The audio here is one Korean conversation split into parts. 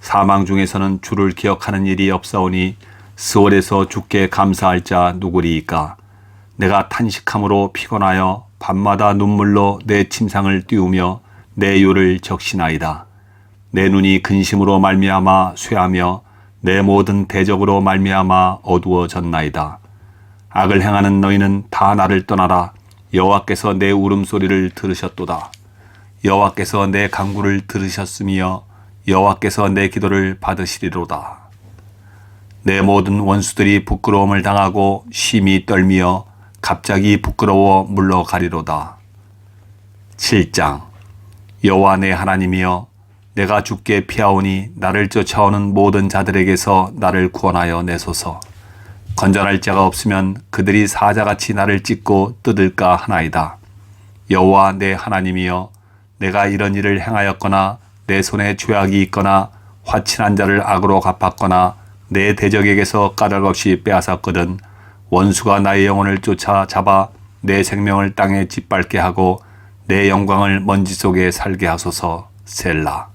사망 중에서는 주를 기억하는 일이 없사오니 스월에서 주께 감사할 자 누구리이까? 내가 탄식함으로 피곤하여 밤마다 눈물로 내 침상을 띄우며 내 요를 적시나이다. 내 눈이 근심으로 말미암아 쇠하며 내 모든 대적으로 말미암아 어두워졌나이다. 악을 행하는 너희는 다 나를 떠나라. 여호와께서 내 울음소리를 들으셨도다. 여호와께서 내 간구를 들으셨으며 여호와께서 내 기도를 받으시리로다. 내 모든 원수들이 부끄러움을 당하고 심히 떨미어 갑자기 부끄러워 물러가리로다. 7장 여호와 내 하나님이여 내가 죽게 피하오니 나를 쫓아오는 모든 자들에게서 나를 구원하여 내소서. 건전할 자가 없으면 그들이 사자같이 나를 찢고 뜯을까 하나이다. 여호와 내 하나님이여 내가 이런 일을 행하였거나 내 손에 죄악이 있거나 화친한 자를 악으로 갚았거나 내 대적에게서 까닭없이 빼앗았거든 원수가 나의 영혼을 쫓아 잡아 내 생명을 땅에 짓밟게 하고 내 영광을 먼지 속에 살게 하소서 셀라.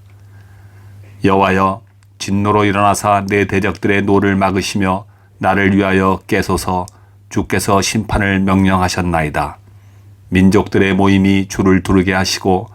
여호와여 진노로 일어나사 내 대적들의 노를 막으시며 나를 위하여 깨소서 주께서 심판을 명령하셨나이다. 민족들의 모임이 주를 두르게 하시고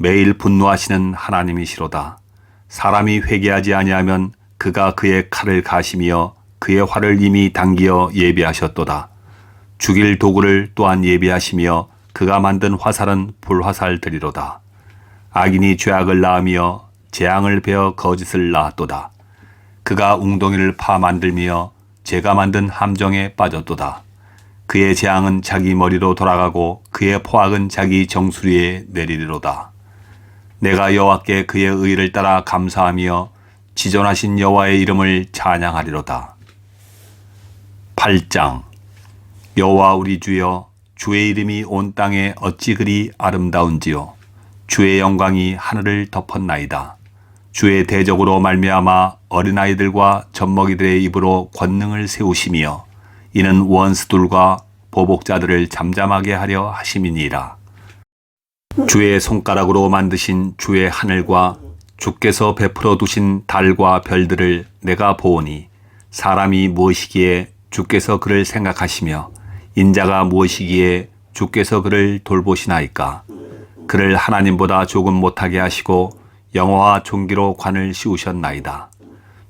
매일 분노하시는 하나님이시로다. 사람이 회개하지 아니하면 그가 그의 칼을 가시며 그의 활을 이미 당기어 예비하셨도다. 죽일 도구를 또한 예비하시며 그가 만든 화살은 불화살들이로다. 악인이 죄악을 낳으며 재앙을 베어 거짓을 낳았도다. 그가 웅덩이를 파 만들며 제가 만든 함정에 빠졌도다. 그의 재앙은 자기 머리로 돌아가고 그의 포악은 자기 정수리에 내리리로다. 내가 여호와께 그의 의를 따라 감사하며 지존하신 여호와의 이름을 찬양하리로다. 8장 여호와 우리 주여 주의 이름이 온 땅에 어찌 그리 아름다운지요 주의 영광이 하늘을 덮었나이다. 주의 대적으로 말미암아 어린아이들과 젖먹이들의 입으로 권능을 세우시며 이는 원수들과 보복자들을 잠잠하게 하려 하심이니라. 주의 손가락으로 만드신 주의 하늘과 주께서 베풀어 두신 달과 별들을 내가 보오니 사람이 무엇이기에 주께서 그를 생각하시며 인자가 무엇이기에 주께서 그를 돌보시나이까 그를 하나님보다 조금 못하게 하시고 영화와 종기로 관을 씌우셨나이다.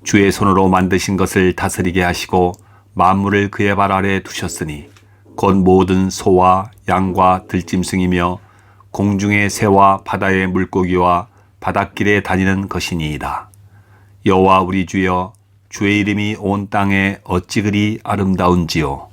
주의 손으로 만드신 것을 다스리게 하시고 만물을 그의 발 아래 두셨으니 곧 모든 소와 양과 들짐승이며 공중의 새와 바다의 물고기와 바닷길에 다니는 것이니이다. 여호와 우리 주여 주의 이름이 온 땅에 어찌 그리 아름다운지요.